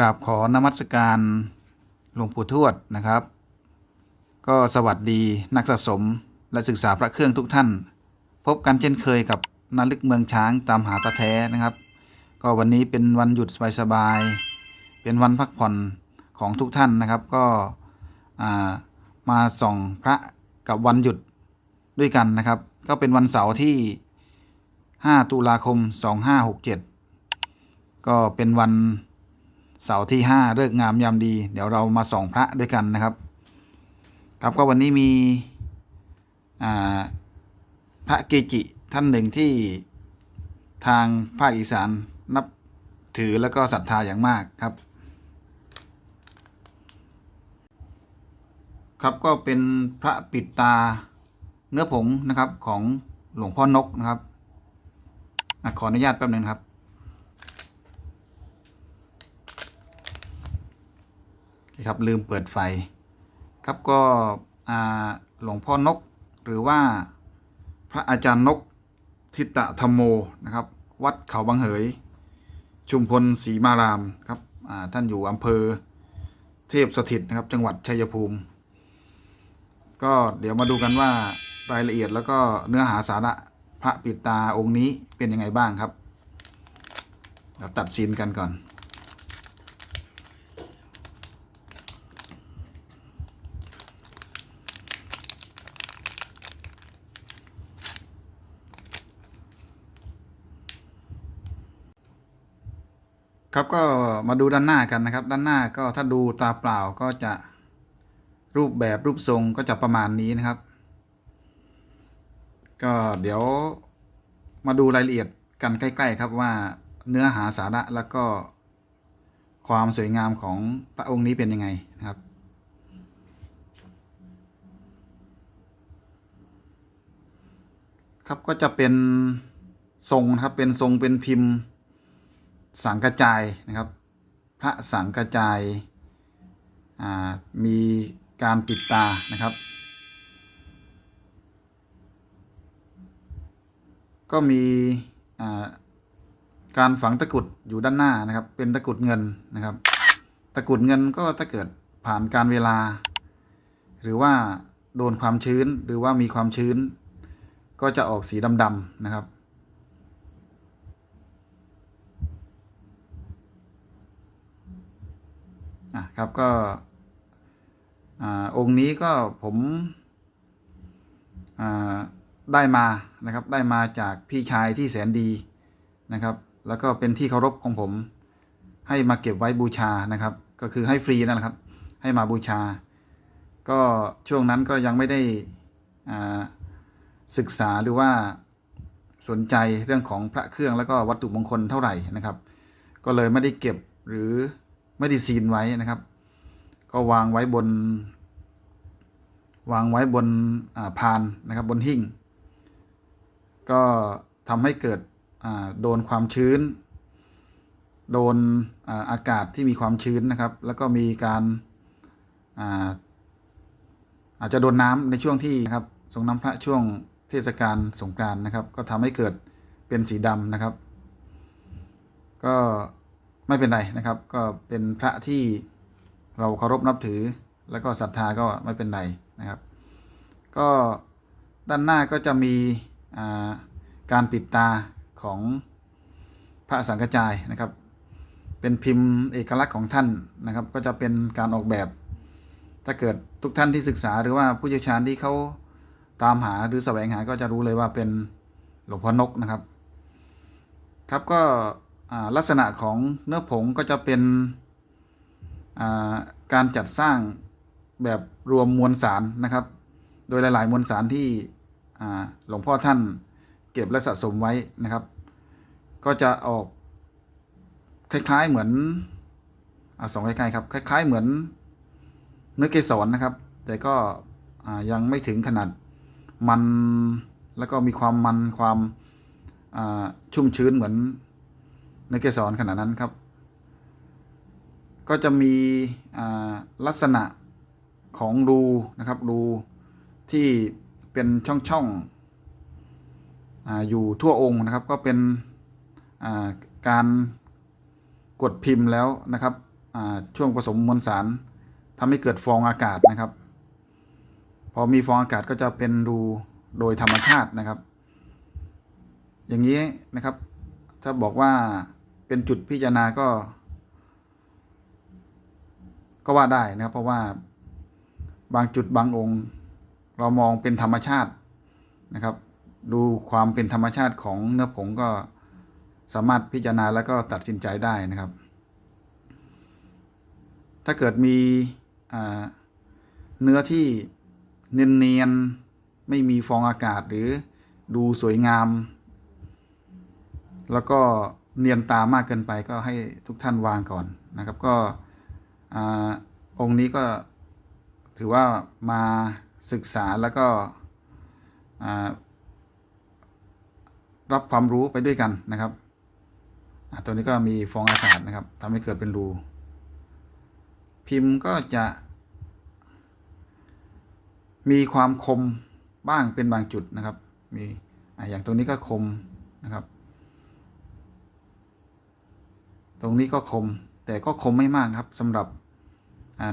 กราบขอนมัสการหลวงปู่ทวดนะครับ ก็สวัสดีนักสะสมและศึกษาพระเครื่องทุกท่าน พบกันเช่นเคยกับนาลึกเมืองช้างตามหาพระแท้นะครับ ก็วันนี้เป็นวันหยุดสบายๆเป็นวันพักผ่อนของทุกท่านนะครับ ก็มาส่องพระกับวันหยุดด้วยกันนะครับ ก็เป็นวันเสาร์ที่ 5 ตุลาคม 2567 ก็เป็นวัน เสาร์ที่ 5เลิกงามยามดี เดี๋ยวเรามาส่องพระด้วยกันนะครับ ครับก็วันนี้มีพระเกจิท่านหนึ่งที่ทางภาคอีสานนับถือแล้วก็ศรัทธาอย่างมากครับ ครับก็เป็นพระปิดตาเนื้อผงนะครับของหลวงพ่อนกนะครับอขออนุญาตแป๊บหนึงครับ โอเครับลืมเปิดไฟครับก็อ่าหลวงพ่อนกหรือว่าพระอาจารย์นกทิตะธรรมโมนะครับ วัดเขาบางเหย ชุมพลศรีมารามครับอ่าท่านอยู่อำเภอเทพสถิตนะครับ จังหวัดชัยภูมิ ก็เดี๋ยวมาดูกันว่ารายละเอียดแล้วก็เนื้อหาสาระพระปิดตาองค์นี้เป็นยังไงบ้างครับเดี๋ยวตัดซีนกันก่อน ครับก็มาดูด้านหน้ากันนะครับ ด้านหน้าก็ถ้าดูตาเปล่าก็จะรูปแบบรูปทรงก็จะประมาณนี้นะครับ ก็เดี๋ยวมาดูรายละเอียดกันใกล้ ๆ ครับว่าเนื้อหาสาระแล้วก็ความสวยงามของพระองค์นี้เป็นยังไงนะครับครับก็จะเป็นทรงนะครับเป็นทรงเป็นพิมพ์ สังกระจายนะครับ พระสังกระจายมีการปิดตานะครับ ก็มีการฝังตะกุดอยู่ด้านหน้านะครับ เป็นตะกุดเงินนะครับ ตะกุดเงินก็ถ้าเกิดผ่านการเวลา หรือว่าโดนความชื้นหรือว่ามีความชื้น ก็จะออกสีดำๆนะครับ อะครับก็อ่องค์นี้ก็ผมได้มานะครับได้มาจากพี่ชายที่แสนดีนะครับ แล้วก็เป็นที่เคารพของผม ให้มาเก็บไว้บูชานะครับ ก็คือให้ฟรีนั่นแหละครับ ให้มาบูชา ก็ช่วงนั้นก็ยังไม่ได้ศึกษาหรือว่าสนใจเรื่องของพระเครื่องแล้วก็วัตถุมงคลเท่าไหร่นะครับ ก็เลยไม่ได้เก็บหรือ ไม่ได้ซีนไว้นะครับ ก็วางไว้บน วางไว้บนาพานนะครับบนหิ้งก็ทำให้เกิดโดนความชื้น โดนอากาศที่มีความชื้นนะครับ แล้วก็มีการอาอาจจะโดนน้ำในช่วงที่นะครับทรงน้ำพระช่วงเทศกาลสงกรานต์นะครับ ก็ทำให้เกิดเป็นสีดำนะครับ ก็ ไม่เป็นไรนะครับ ก็เป็นพระที่เราเคารพนับถือ แล้วก็ศรัทธาก็ไม่เป็นไรนะครับ ก็ด้านหน้าก็จะมีาการปิดตาของพระสังฆจายนะครับ เป็นพิมพ์เอกลักษณ์ของท่านนะครับ ก็จะเป็นการออกแบบ ถ้าเกิดทุกท่านที่ศึกษาหรือว่าผู้เชี่ยวชาญที่เขาตามหาหรือแสวงหาก็จะรู้เลยว่าเป็นหลวงพ่อนกนะครับ ครับก็ ลักษณะของเนื้อผงก็จะเป็นาการจัดสร้างแบบรวมมวลสารนะครับ โดยหลาย ๆ มวลสารที่หลวงพ่อท่านเก็บและสะสมไว้นะครับ ก็จะออกคล้าย ๆ เหมือนอสองใกล้ๆครับ คล้าย ๆ เหมือนเนื้อเกสรนะครับ แต่ก็ยังไม่ถึงขนาดมันแล้วก็มีความมันความชุ่มชื้นเหมือน เนื้อเกสรขนาดนั้นครับ ก็จะมีลักษณะของรูนะครับรูที่เป็นช่องๆอาอยู่ทั่วองค์นะครับ ก็เป็นาการกดพิมพ์แล้วนะครับช่วงผสมมวลสารทำให้เกิดฟองอากาศนะครับ พอมีฟองอากาศก็จะเป็นรูโดยธรรมชาตินะครับ อย่างนี้นะครับ ถ้าบอกว่า เป็นจุดพิจารณาก็ ก็ว่าได้นะครับ เพราะว่าบางจุดบางองค์ เรามองเป็นธรรมชาตินะครับ ดูความเป็นธรรมชาติของเนื้อผงก็สามารถพิจารณาแล้วก็ตัดสินใจได้นะครับ ถ้าเกิดมีเนื้อที่เนียนๆไม่มีฟองอากาศหรือดูสวยงาม แล้วก็ เนียนตามากเกินไปก็ให้ทุกท่านวางก่อนนะครับ ก็อองค์นี้ก็ถือว่ามาศึกษาแล้วก็รับความรู้ไปด้วยกันนะครับตัวนี้ก็มีฟองอากาศนะครับทำให้เกิดเป็นรู พิมพ์ก็จะ มีความคมบ้างเป็นบางจุดนะครับ มีอย่างตรงนี้ก็คมนะครับ ตรงนี้ก็คมแต่ก็คมไม่มากครับสำหรับ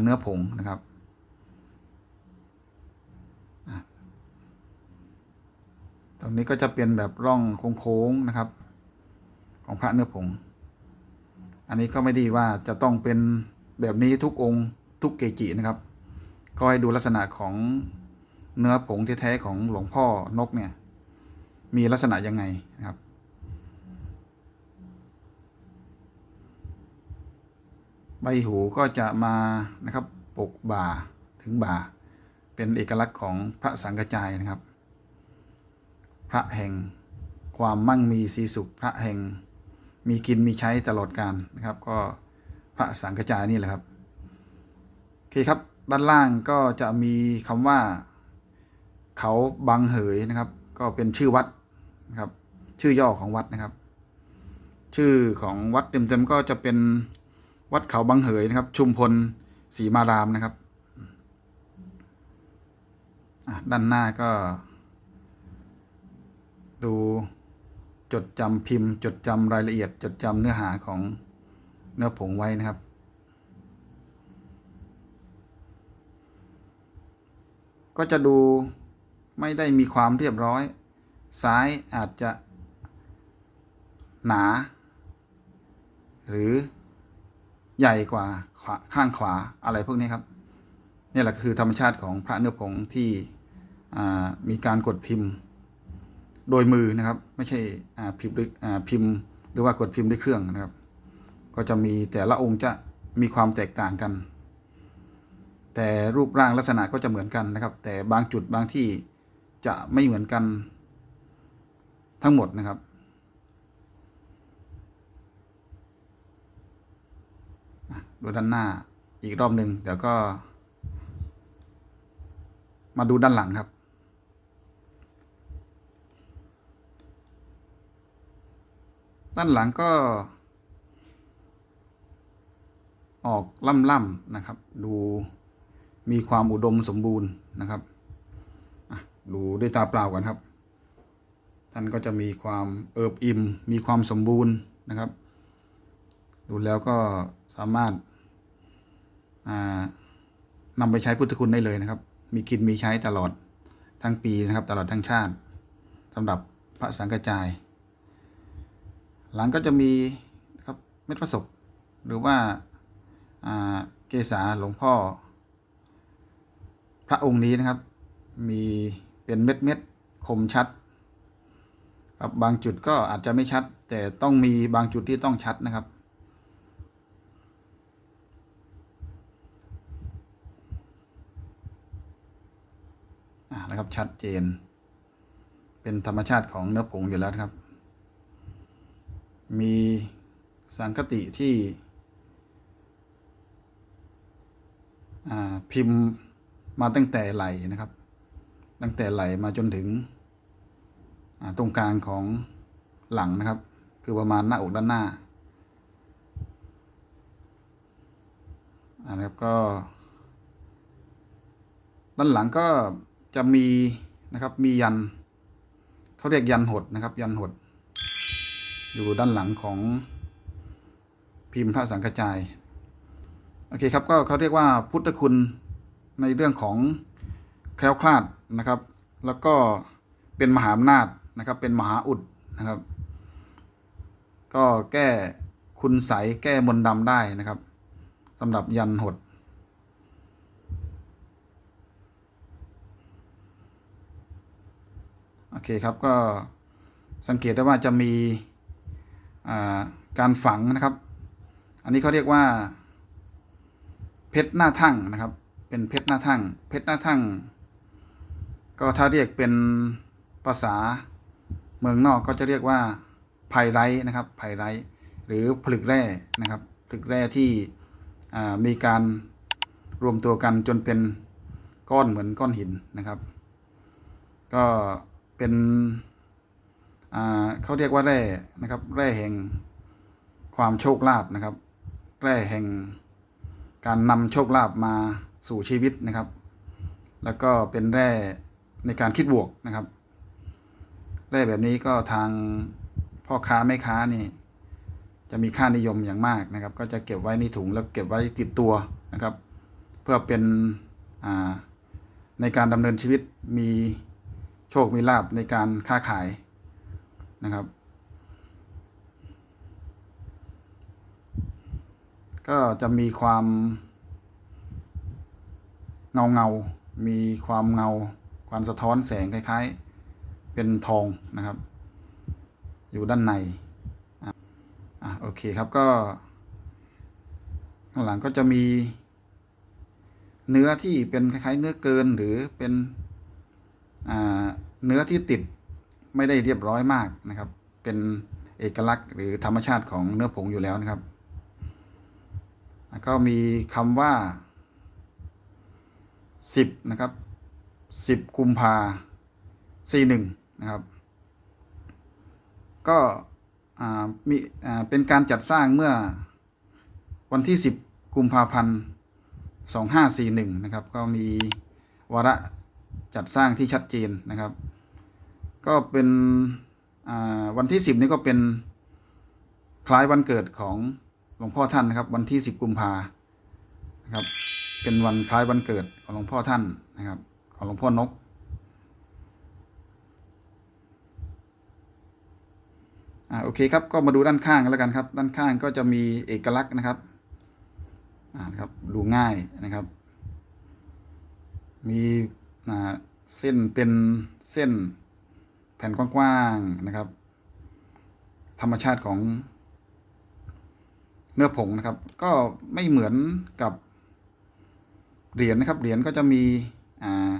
เนื้อผงนะครับ ตรงนี้ก็จะเป็นแบบร่องโค้งๆนะครับ ของพระเนื้อผง อันนี้ก็ไม่ดีว่าจะต้องเป็นแบบนี้ทุกองค์ทุกเกจินะครับ ก็ให้ดูลักษณะของเนื้อผงแท้ๆของหลวงพ่อนกเนี่ย มีลักษณะยังไงนะครับ ใบหูก็จะมานะครับปกบ่าถึงบ่า เป็นเอกลักษณ์ของพระสังกจายนะครับ พระแห่งความมั่งมีสีสุขพระแห่งมีกินมีใช้ตลอดกาลนะครับ ก็พระสังกจายนี่แหละครับโอเคครับด้านล่างก็จะมีคำว่า เขาบางเหยนะครับ ก็เป็นชื่อวัดนะครับ ชื่อย่อของวัดนะครับ ชื่อของวัดเต็มๆก็จะเป็น วัดเขาบางเหยนะครับ ชุมพลศรีมารามนะครับด้านหน้าก็ ดูจดจำพิมพ์ จดจำรายละเอียด จดจำเนื้อหาของเนื้อผงไว้นะครับ ก็จะดูไม่ได้มีความเรียบร้อย ซ้ายอาจจะหนา หรือ ใหญ่กว่าข้างขวาอะไรพวกนี้ครับนี่แหละคือธรรมชาติของพระเนื้อผงที่มีการกดพิมพ์โดยมือนะครับ ไม่ใช่พิมพ์พิมพ์ หรือว่ากดพิมพ์ด้วยเครื่องนะครับ ก็จะมีแต่ละองค์จะมีความแตกต่างกัน แต่รูปร่างลักษณะก็จะเหมือนกันนะครับ แต่บางจุดบางที่จะไม่เหมือนกันทั้งหมดนะครับ อะ ดูด้านหน้าอีกรอบหนึ่งเดี๋ยวก็ มาดูด้านหลังครับ ด้านหลังก็ ออกล่ำๆนะครับ ดูมีความอุดมสมบูรณ์นะครับดูด้วยตาเปล่ากันครับ ท่านก็จะมีความเอิบอิ่ม มีความสมบูรณ์นะครับ ดูแล้วก็สามารถ นำไปใช้พุทธคุณได้เลยนะครับ มีกินมีใช้ตลอดทั้งปีนะครับ ตลอดทั้งชาติสำหรับพระสังกจาย หลังก็จะมีครับเม็ดประสบหรือว่าเกษาหลวงพ่อ พระองค์นี้นะครับ มีเป็นเม็ดเม็ดคมชัดครับบางจุดก็อาจจะไม่ชัด แต่ต้องมีบางจุดที่ต้องชัดนะครับ อ่า นะครับ ชัดเจน เป็นธรรมชาติของเนื้อผงอยู่แล้วครับ มีสังคติที่พิมพ์มาตั้งแต่ไหลนะครับ ตั้งแต่ไหลมาจนถึงตรงกลางของหลังนะครับ คือประมาณหน้าอกด้านหน้าอ่านะครับก็ ด้านหลังก็ จะมีนะครับมียันเขาเรียกยันหดนะครับ ยันหด อยู่ด้านหลังของพิมพ์พระสังกระจายโอเคครับก็เขาเรียกว่าพุทธคุณในเรื่องของแคล้วคลาดนะครับ แล้วก็เป็นมหาอำนาจนะครับ เป็นมหาอุดนะครับ ก็แก้คุณใสแก้มนดำได้นะครับสำหรับยันหด โอเคครับก็สังเกตได้ว่าจะมีการฝังนะครับ อันนี้เขาเรียกว่า เพชรหน้าทั่งนะครับ เป็นเพชรหน้าทั่ง เพชรหน้าทั่ง ก็ถ้าเรียกเป็นภาษาเมืองนอกก็จะเรียกว่าไพไรนะครับไพไรหรือผลึกแร่นะครับผลึกแร่ที่มีการรวมตัวกันจนเป็นก้อนเหมือนก้อนหินนะครับ ก็ เป็นเขาเรียกว่าแร่นะครับ แร่แห่งความโชคลาภนะครับ แร่แห่งการนำโชคลาภมาสู่ชีวิตนะครับ แล้วก็เป็นแร่ในการคิดบวกนะครับ แร่แบบนี้ก็ทางพ่อค้าแม่ค้านี่ จะมีค่านิยมอย่างมากนะครับ ก็จะเก็บไว้ในถุงแล้วเก็บไว้ติดตัวนะครับ เพื่อเป็นในการดำเนินชีวิตมี โชคมีลาบในการค้าขายนะครับ ก็จะมีความเงาเงา มีความเงา ความสะท้อนแสงคล้าย ๆ เป็นทองนะครับ อยู่ด้านในอะอะโอเคครับก็ข้างหลังก็จะมีเนื้อที่เป็นคล้ายๆเนื้อเกินหรือเป็น เนื้อที่ติดไม่ได้เรียบร้อยมากนะครับ เป็นเอกลักษณ์หรือธรรมชาติของเนื้อผงอยู่แล้วนะครับ ก็มีคำว่าสิบนะครับสิบกุมภาสี่หนึ่งนะครับ ก็มีเป็นการจัดสร้างเมื่อวันที่สิบกุมภาพันธ์สองห้าสี่หนึ่งนะครับ ก็มีวาระ จัดสร้างที่ชัดเจนนะครับ ก็เป็นวันที่สิบนี้ก็เป็นคล้ายวันเกิดของหลวงพ่อท่านนะครับ วันที่สิบกุมภานะครับ เป็นวันคล้ายวันเกิดของหลวงพ่อท่านนะครับ ของหลวงพ่อนก อ่าโอเคครับก็มาดูด้านข้างกันแล้วกันครับ ด้านข้างก็จะมีเอกลักษณ์นะครับอ่าครับดูง่ายนะครับ มี อ่าเส้นเป็นเส้นแผ่นกว้างๆนะครับ ธรรมชาติของเนื้อผงนะครับ ก็ไม่เหมือนกับเหรียญนะครับเหรียญก็จะมีอ่า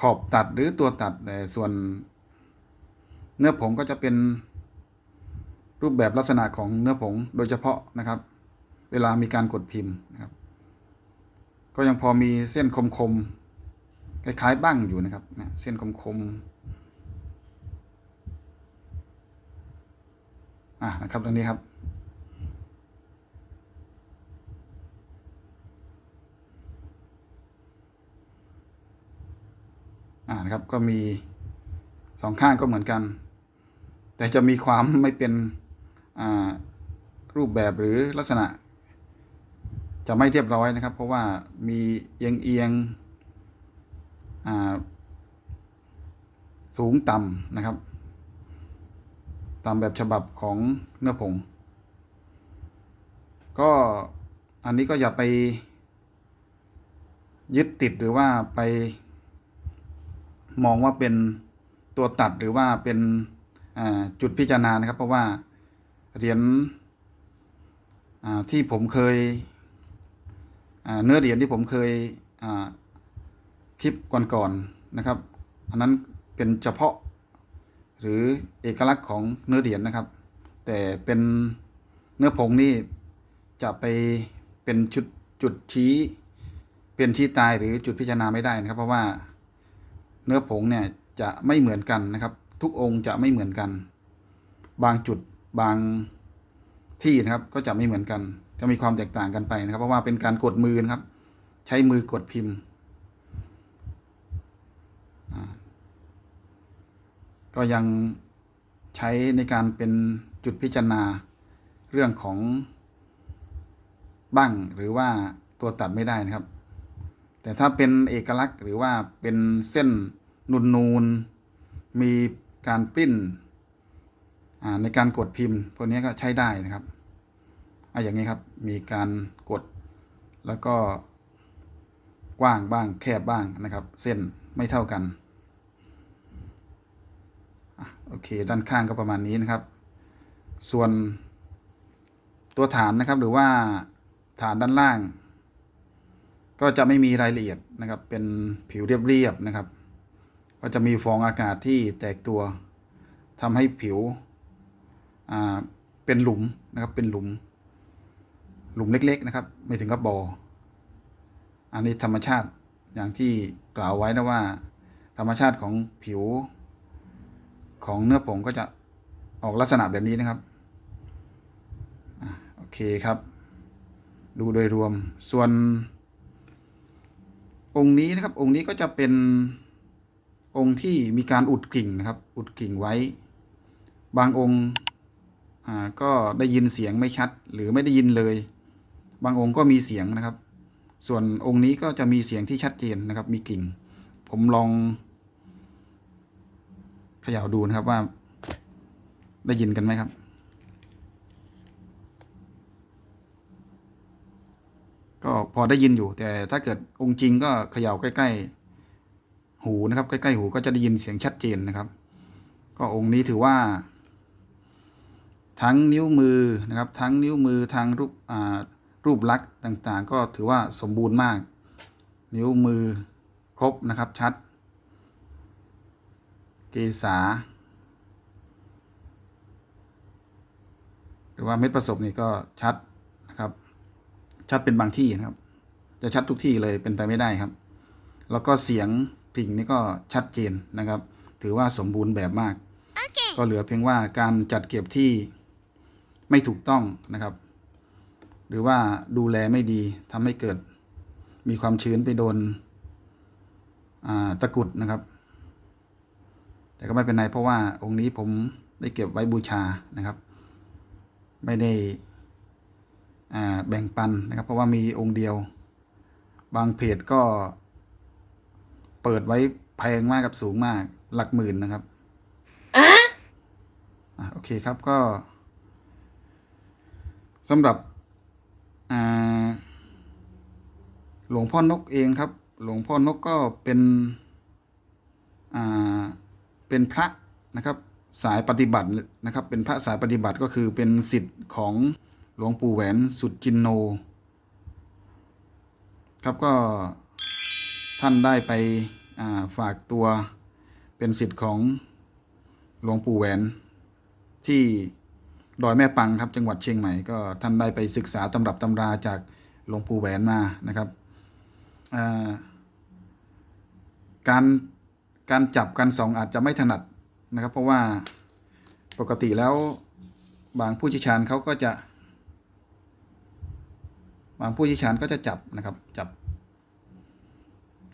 ขอบตัดหรือตัวตัดแต่ส่วนเนื้อผงก็จะเป็นรูปแบบลักษณะของเนื้อผงโดยเฉพาะนะครับ เวลามีการกดพิมพ์นะครับ ก็ยังพอมีเส้นคมๆ คล้ายๆบ้างอยู่นะครับเนี่ยเส้นคมๆอะนะครับตรงนี้ครับอ่านะครับก็มีสองข้างก็เหมือนกัน แต่จะมีความไม่เป็นรูปแบบหรือลักษณะ จะไม่เรียบร้อยนะครับ เพราะว่ามีเอียงเอียง สูงต่ำนะครับ ตามแบบฉบับของเนื้อผง ก็อันนี้ก็อย่าไปยึดติดหรือว่าไปมองว่าเป็นตัวตัดหรือว่าเป็นจุดพิจารณานะครับ เพราะว่าเหรียญที่ผมเคยเนื้อเหรียญที่ผมเคย คลิปก่อนๆนะครับ อันนั้นเป็นเฉพาะ หรือเอกลักษณ์ของเนื้อเหรียญนะครับ แต่เป็นเนื้อผงนี่จะไปเป็นจุดจุดชี้เป็นชี้ตายหรือจุดพิจารณาไม่ได้นะครับ เพราะว่าเนื้อผงเนี่ยจะไม่เหมือนกันนะครับ ทุกองค์จะไม่เหมือนกัน บางจุดบางที่นะครับก็จะไม่เหมือนกัน จะมีความแตกต่างกันไปนะครับ เพราะว่าเป็นการกดมือนะครับ ใช้มือกดพิมพ์อ่า ก็ยังใช้ในการเป็นจุดพิจารณาเรื่องของบ้างหรือว่าตัวตัดไม่ได้นะครับ แต่ถ้าเป็นเอกลักษณ์หรือว่าเป็นเส้นนูนนูนมีการปริ้นในการกดพิมพ์พวกนี้ก็ใช้ได้นะครับอะอย่างนี้ครับมีการกดแล้วก็กว้างบ้างแคบบ้างนะครับ เส้นไม่เท่ากัน โอเค ด้านข้างก็ประมาณนี้นะครับ ส่วนตัวฐานนะครับหรือว่าฐานด้านล่าง ก็จะไม่มีรายละเอียดนะครับ เป็นผิวเรียบๆนะครับ ก็จะมีฟองอากาศที่แตกตัวทำให้ผิวเป็นหลุมนะครับ เป็นหลุม หลุมเล็ก ๆ นะครับ ไม่ถึงกับบ่ออันนี้ธรรมชาติอย่างที่กล่าวไว้นะว่า ธรรมชาติของผิว ของเนื้อผงก็จะออกลักษณะแบบนี้นะครับอโอเคครับ ดูโดยรวม ส่วน องค์นี้นะครับ องค์นี้ก็จะเป็นองค์ที่มีการอุดกิ่งนะครับ อุดกิ่งไว้ บางองค์ก็ได้ยินเสียงไม่ชัด หรือไม่ได้ยินเลย บางองค์ก็มีเสียงนะครับ ส่วนองค์นี้ก็จะมีเสียงที่ชัดเจนนะครับ มีกิ่ง ผมลอง ย่าดูนะครับว่า ได้ยินกันไหมครับ ก็พอได้ยินอยู่ แต่ถ้าเกิดองค์จริงก็เขย่าใกล้ ๆ หูนะครับ ใกล้ๆหูก็จะได้ยินเสียงชัดเจนนะครับ ก็องค์นี้ถือว่า ทั้งนิ้วมือนะครับ ทั้งนิ้วมือทางรูปอ่ารูปลักษณ์ต่างๆ ก็ถือว่าสมบูรณ์มาก นิ้วมือครบนะครับชัด เกษาหรือว่าเม็ดประสบนี่ก็ชัดนะครับ ชัดเป็นบางที่นะครับ จะชัดทุกที่เลยเป็นไปไม่ได้ครับ แล้วก็เสียงกลิ่งนี่ก็ชัดเจนนะครับ ถือว่าสมบูรณ์แบบมากก็เหลือเพียงว่าการจัดเก็บที่ไม่ถูกต้องนะครับ หรือว่าดูแลไม่ดีทำให้เกิดมีความชื้นไปโดนอ่าตะกรุดนะครับ แต่ก็ไม่เป็นไรเพราะว่าองค์นี้ผมได้เก็บไว้บูชานะครับ ไม่ได้อ่าแบ่งปันนะครับ เพราะว่ามีองค์เดียว บางเพจก็เปิดไว้แพงมากกับสูงมากหลักหมื่นนะครับอะโอเคครับก็สำหรับอ่าหลวงพ่อนกเองครับ หลวงพ่อนกก็เป็นอ่า เป็นพระนะครับสายปฏิบัตินะครับ เป็นพระสายปฏิบัติก็คือเป็นสิทธิ์ของหลวงปู่แหวนสุดจินโน ครับก็ท่านได้ไปาฝากตัวเป็นสิทธิ์ของหลวงปู่แหวนที่ดอยแม่ปังครับจังหวัดเชียงใหม่ก็ท่านได้ไปศึกษาตำรับตำราจากหลวงปู่แหวนมานะครับาการ การจับการส่องอาจจะไม่ถนัดนะครับ เพราะว่าปกติแล้วบางผู้เชี่ยวชาญเขาก็จะ บางผู้เชี่ยวชาญก็จะจับนะครับ จับ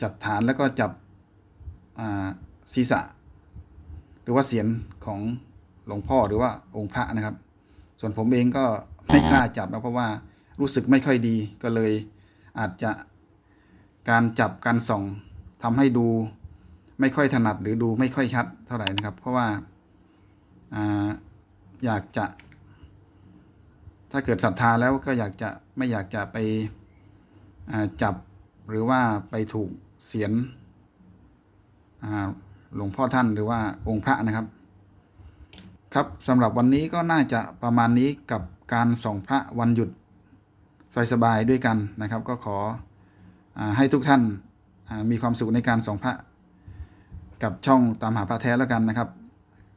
จับฐานแล้วก็จับศีรษะ หรือว่าเสียนของหลวงพ่อหรือว่าองค์พระนะครับ ส่วนผมเองก็ไม่กล้าจับนะเพราะว่ารู้สึกไม่ค่อยดีก็เลยอาจจะการจับการส่องทำให้ดู ไม่ค่อยถนัดหรือดูไม่ค่อยชัดเท่าไหร่นะครับ เพราะว่าอาอยากจะ ถ้าเกิดศรัทธาแล้วก็อยากจะไม่อยากจะไปจับหรือว่าไปถูกเสียนหลวงพ่อท่านหรือว่าองค์พระนะครับ ครับสำหรับวันนี้ก็น่าจะประมาณนี้กับการส่องพระวันหยุดสบายๆด้วยกันนะครับ ก็ขออให้ทุกท่านมีความสุขในการส่องพระ กับช่องตามหาพระแท้แล้วกันนะครับ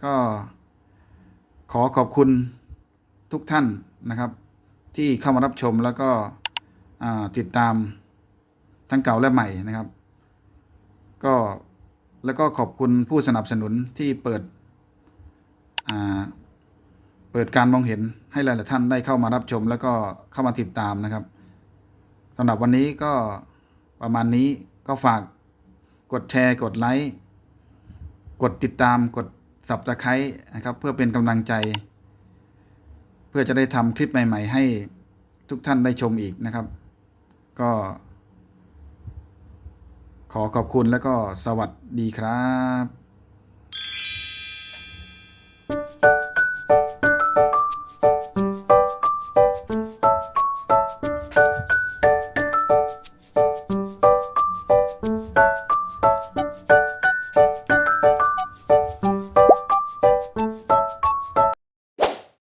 ก็ขอขอบคุณทุกท่านนะครับ ที่เข้ามารับชมแล้วก็ติดตามทั้งเก่าและใหม่นะครับ ก็แล้วก็ขอบคุณผู้สนับสนุนที่เปิดเปิดการมองเห็นให้หลายๆท่านได้เข้ามารับชม แล้วก็เข้ามาติดตามนะครับสำหรับวันนี้ก็ประมาณนี้ก็ฝากกดแชร์กดไลค์ กดติดตามกดสับตะไคร้นะครับ เพื่อเป็นกำลังใจ เพื่อจะได้ทำคลิปใหม่ ๆ ให้ทุกท่านได้ชมอีกนะครับ ก็ ขอขอบคุณแล้วก็สวัสดีครับ